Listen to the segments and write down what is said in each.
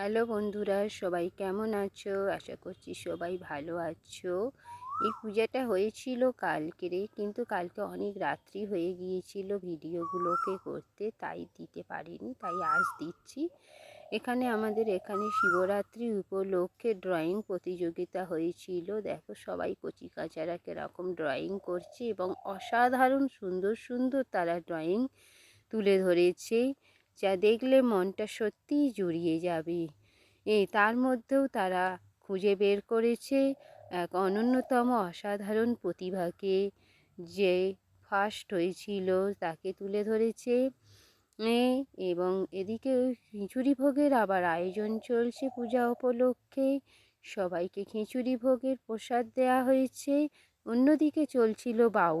Hello বন্ধুরা, সবাই কেমন আছো? আশা করছি সবাই ভালো আছো। এই পূজাটা হয়েছিল কালকেরে কিন্তু কালকে অনেক রাত্রি হয়ে গিয়েছিল ভিডিওগুলোকে করতে, তাই দিতে পারিনি, তাই আজ দিচ্ছি। এখানে আমাদের এখানে শিবরাত্রি উপলক্ষে ড্রয়িং প্রতিযোগিতা হয়েছিল। দেখো সবাই কচি কাচারা কীরকম ড্রয়িং করছে এবং অসাধারণ সুন্দর সুন্দর তারা ড্রয়িং তুলে ধরেছে। যা দেখলে মনটা সত্যিই জুড়িয়ে যাবে। এই তার মধ্যেও তারা খুঁজে বের করেছে এক অনন্যতম অসাধারণ প্রতিভাকে যে ফার্স্ট হয়েছিল, তাকে তুলে ধরেছে। এবং এদিকে খিচুড়ি ভোগের আবার আয়োজন চলছে পূজা উপলক্ষে। সবাইকে খিচুড়ি ভোগের প্রসাদ দেওয়া হয়েছে। অন্যদিকে চলছিল বাউল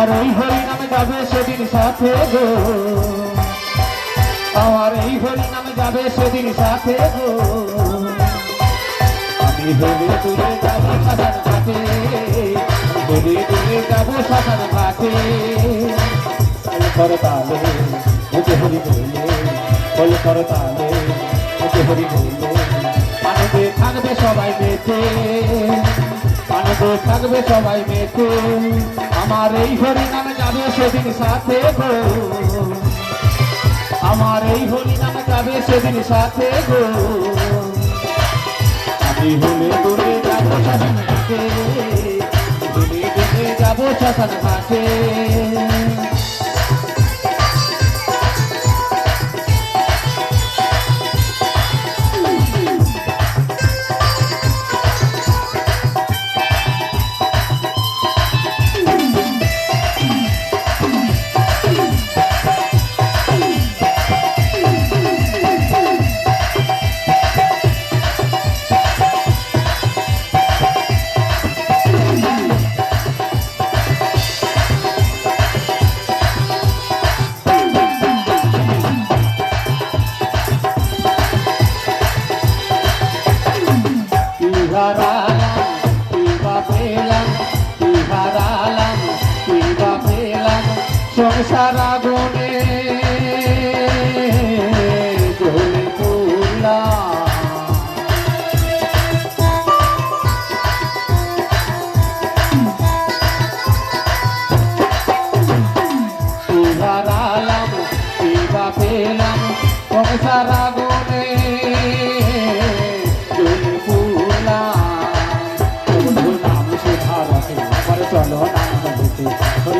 আমার এই হরি নামে যাবে সেদিন সাথে গো। আমার এই হরি নামে যাবে সেদিন সাথে গো। আমি হেলে দূরে যাব শ্মশান ঘাটে হেলে দূরে যাব ঘাটে কল কর তালে মুখে হরি বলে। কল কর তালে মুখে হরি বলে। মানবে থাকবে সবাই মেতে মানবে থাকবে সবাই মেতে আমার এই হরি নামে যাবে সেদিন সাথে গো। আমার এই হরি নামে যাবে সেদিন সাথে গো। আমি হলে দূরে যাব শ্মশান ঘাটে দূরে যাব শ্মশান ঘাটে নাম ভূতি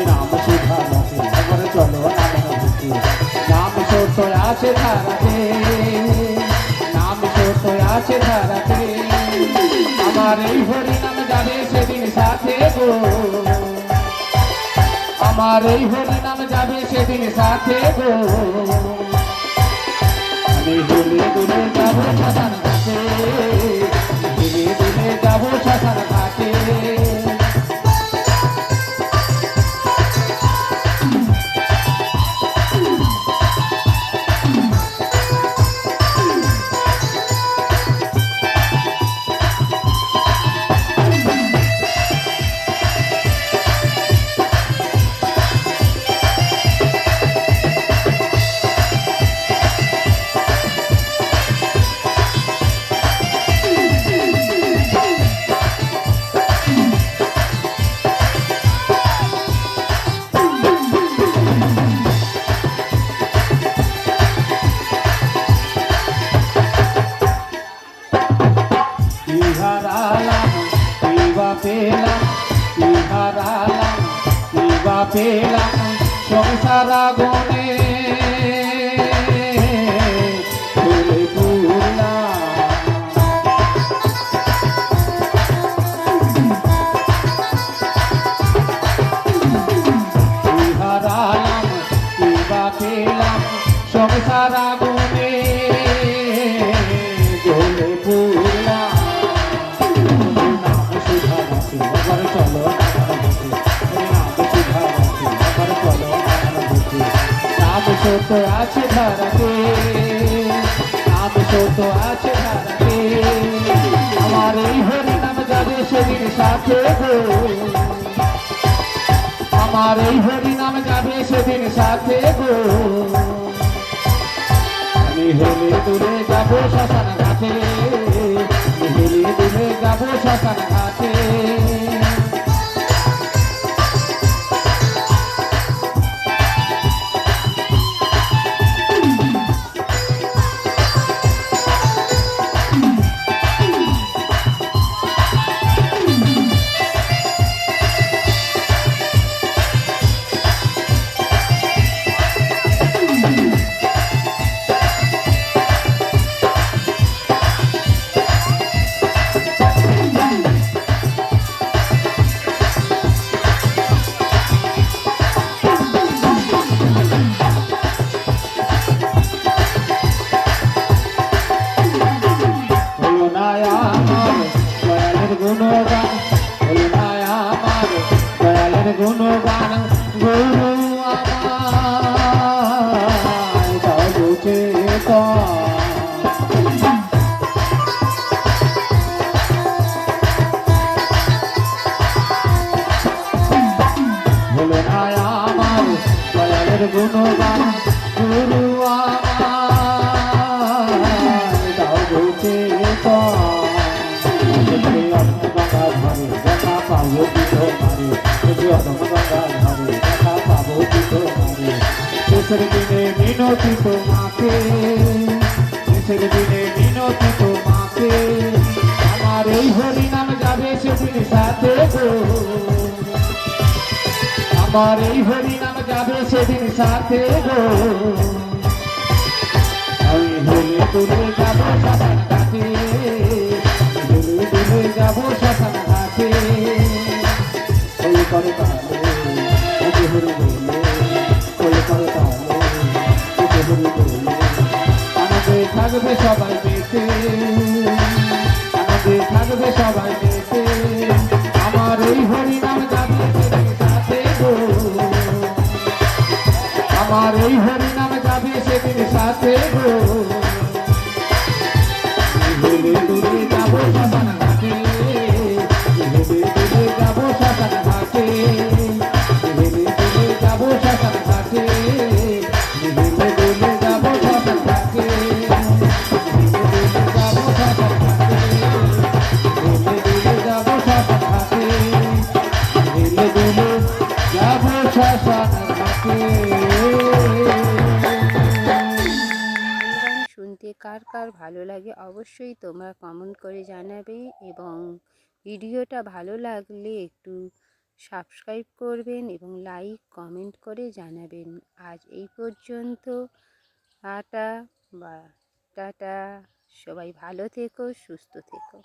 নাম সুধা নাম ভূতি আছে নাম সত্য আছে ধারাতে আমার এই হরি নাম যাবে সেদিন সাথে গো আমার এই হরি নাম যাবে সেদিন সাথে গো হেলে শ্মশান পেলাম সংসার আগুনে। সংসার নাম সত আছে ধারাতে নাম সত আছে ধারাতে আমার এই হরি নাম যাবে সেদিন সাথে গো। আমার এই হরি নাম যাবে সেদিন সাথে গো। আমি হেলে দূরে যাব শ্মশান ঘাটে হেলে দূরে যাব শ্মশান ঘাটে। শেষের দিনে মিনতি তোমাকে শেষের দিনে মিনতি তোমাকে আমার এই হরি যাবে সেদিন সাথে গো আমার এই হরি যাবে সেদিন সাথে গো আমি হেলে যাব শ্মশান ঘাটে হেলে যাব থাকবে সবাই বেঁচে আনন্দে থাকবে সবাই বেঁচে আমার এই হরি নাম যাবে আমার হরি নাম যাবে সেদিন সাথে গো। কার ভালো লাগে অবশ্যই তোমরা কমেন্ট করে জানাবে এবং ভিডিওটা ভালো লাগলে একটু সাবস্ক্রাইব করবেন এবং লাইক কমেন্ট করে জানাবেন। আজ এই পর্যন্ত। আটা বা টাটা। সবাই ভালো থেকো, সুস্থ থেকো।